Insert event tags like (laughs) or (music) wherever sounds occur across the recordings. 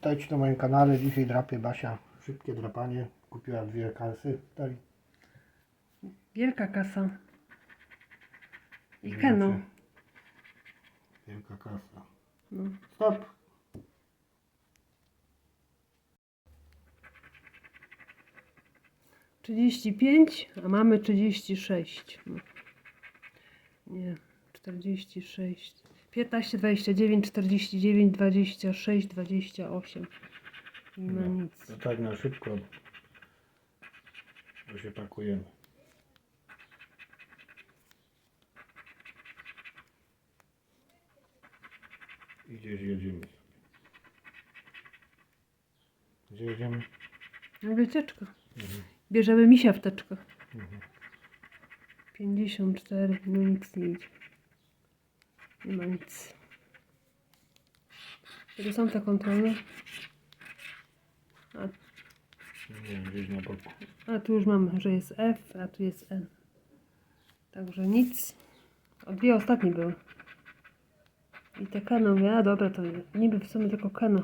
Witajcie na moim kanale. Dzisiaj drapie Basia. Szybkie drapanie. Kupiła dwie kalsy. Dali. Wielka kasa. I. Keno. Wielka kasa. No. Stop. Trzydzieści pięć, a mamy trzydzieści sześć. No. Nie, czterdzieści sześć. Piętnaście, dwadzieścia dziewięć, czterdzieści dziewięć, dwadzieścia sześć, dwadzieścia osiem. Nie ma No. nic. Tak na szybko. Bo się pakujemy. I gdzieś jedziemy. Gdzie jedziemy? No wycieczka. Mhm. Bierzemy misia w teczkę. Mhm. 54, no nic nie idzie. Nie ma nic. Gdzie są te kontrole? A, Nie wiem, gdzieś na boku. a tu już mamy, że jest F, a tu jest N. Także nic. A dwie ostatnie były. I te Keno, mówię, a dobra, to niby w sumie tylko Keno.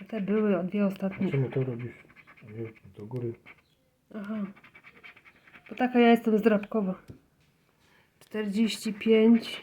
A te były, a dwie A ostatnie. czemu to robisz? Nie, do góry. Aha. Bo taka ja jestem zdrabkowa. 45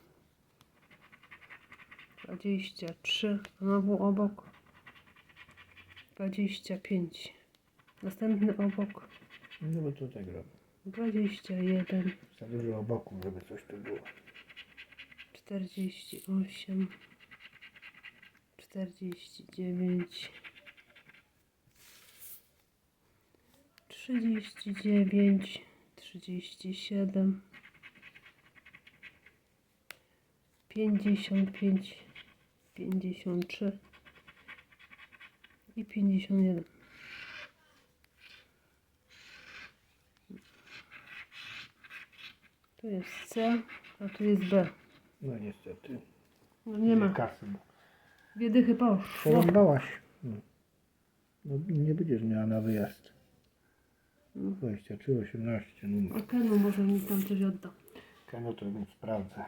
23, znowu obok. 25. Następny obok. No bo to tak robię. 21, Za dużo oboków, żeby coś tu było. 48, 49, 39, 37, 55, 53 i 51. Tu jest C, a tu jest B. No niestety. No nie ma. kasy. bo Wiedychy poszło. No. no nie będziesz miała na wyjazd. No. 23, 18 numer. A Kenu może mi tam coś odda. No to bym sprawdzę.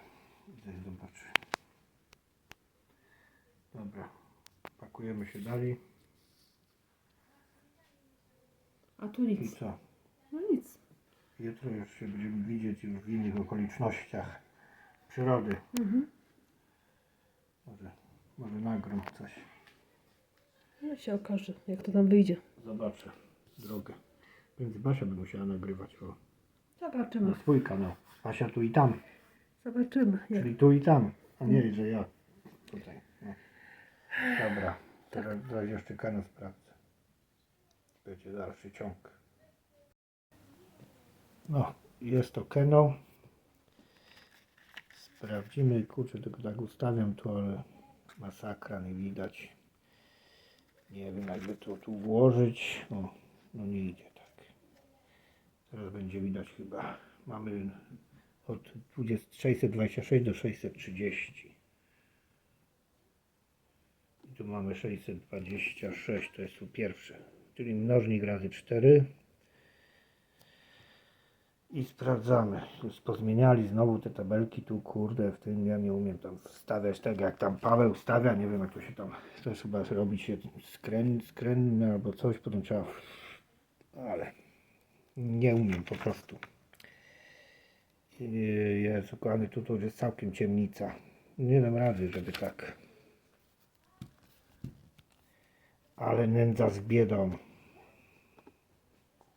Idę. Dobra. Pakujemy się dalej. A tu I nic. co? No nic. Jutro już się będziemy widzieć już w innych okolicznościach przyrody. Mhm. Może, może nagram coś. No się okaże, jak to tam wyjdzie. Zobaczę drogę. Więc Basia by musiała nagrywać o, Zobaczymy. na swój kanał. Basia tu i tam. Zobaczymy. Jak. Czyli tu i tam. A nie, że ja tutaj. Dobra. Teraz, teraz jeszcze kanał sprawdzę. Będzie dalszy ciąg. No, jest to Keno. Sprawdzimy, kurczę, tylko tak ustawiam tu, ale masakra, nie widać. Nie wiem, jakby to tu włożyć. O, no nie idzie tak. Teraz będzie widać chyba. Mamy od 20, 626 do 630. Tu mamy 626, to jest tu pierwsze. Czyli mnożnik razy 4. I sprawdzamy. Już pozmieniali znowu te tabelki tu, kurde, w tym ja nie umiem tam wstawiać tego, jak tam Paweł stawia, nie wiem jak to się tam, to jest chyba robi się skrętne albo coś, potem trzeba, ale nie umiem po prostu. Yy, Jezu, kochany, tu to już jest całkiem ciemnica. Nie dam rady, żeby tak. Ale nędza z biedą.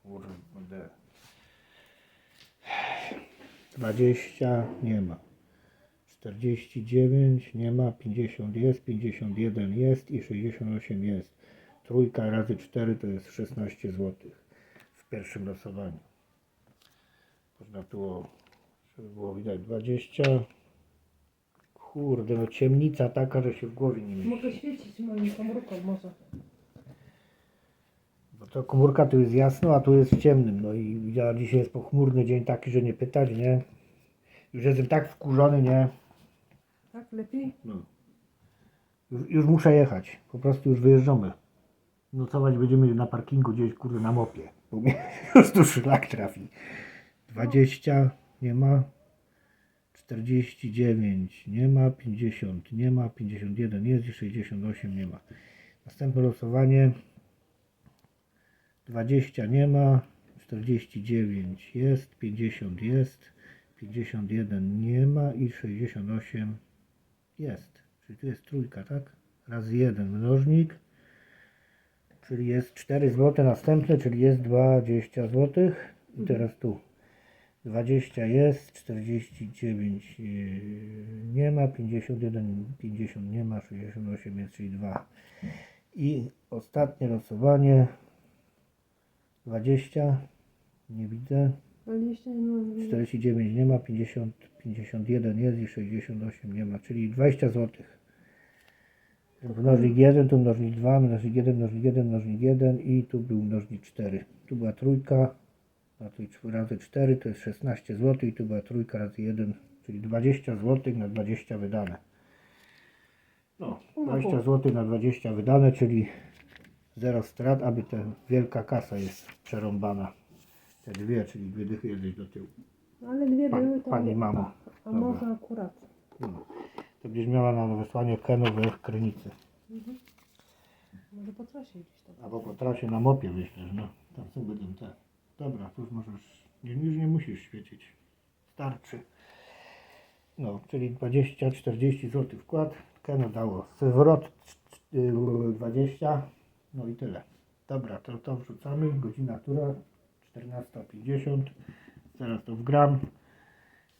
Kurde. 20 nie ma. 49 nie ma. 50 jest. 51 jest i 68 jest. Trójka razy 4 to jest 16 zł w pierwszym losowaniu. Można było, żeby było widać 20. Kurde, no ciemnica taka, że się w głowie nie mieści. Mogę świecić moim komórką może. To komórka tu jest jasno, a tu jest w ciemnym. No i ja dzisiaj jest pochmurny dzień taki, że nie pytać, nie? Już jestem tak wkurzony, nie? Tak, lepiej? No. Już, już muszę jechać. Po prostu już wyjeżdżamy. Nocować będziemy na parkingu gdzieś, kurde, na mopie. Bo mnie (laughs) już tu szlak trafi. 20 nie ma. 49 nie ma. 50 nie ma. 51 jest i 68 nie ma. Następne losowanie. 20 nie ma. 49 jest. 50 jest. 51 nie ma i 68 jest. Czyli tu jest trójka, tak? Razy jeden mnożnik. Czyli jest 4 zł następne, czyli jest 20 zł. I teraz tu 20 jest, 49 yy, nie ma, 51, 50 nie ma, 68 jest, czyli 2. I ostatnie losowanie 20 nie widzę. 20, no, 49 nie ma, 50, 51 jest i 68 nie ma, czyli 20 zł. Mnożnik 1, tu mnożnik 2, mnożnik 1, mnożnik 1, mnożnik 1 i tu był mnożnik 4. Tu była trójka, a tu razy 4 to jest 16 zł i tu była trójka razy 1, czyli 20 zł na 20 wydane. No, 20 zł na 20 wydane, czyli 0 strat, aby ta wielka kasa jest przerąbana. Te dwie, czyli dwie dychy jesteś do tyłu. Ale dwie Pa- były to... pani mamo. A Dobra. może akurat. No. To będziesz miała na wysłanie Kenu w Krynicy. Może po trasie gdzieś tam. Albo po trasie na mopie wyślesz, no. Tam są będą te. Dobra, tu już możesz, nie, już nie musisz świecić. Starczy. No, czyli 20-40 zł wkład. Keno dało zwrot y, 20. No i tyle. Dobra, to to wrzucamy. Godzina która? 14.50. Zaraz to wgram.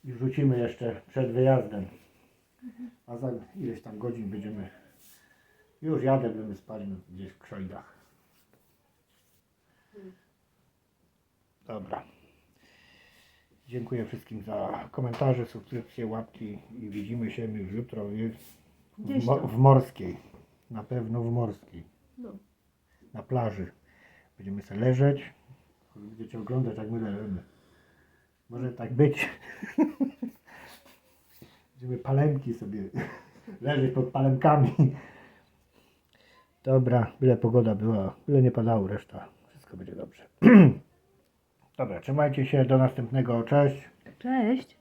I wrzucimy jeszcze przed wyjazdem. A za ileś tam godzin będziemy. Już jadę, będziemy spali gdzieś w krzojdach. Dobra. Dziękuję wszystkim za komentarze, subskrypcje, łapki i widzimy się już jutro w, w, w Morskiej. Na pewno w Morskiej. No. Na plaży. Będziemy sobie leżeć. Będziecie oglądać jak my leżymy. Może tak być. (laughs) Będziemy palemki sobie (laughs) leżeć pod palemkami. Dobra, byle pogoda była, byle nie padało, reszta wszystko będzie dobrze. (clears throat) Dobra, trzymajcie się, do następnego, cześć. Cześć.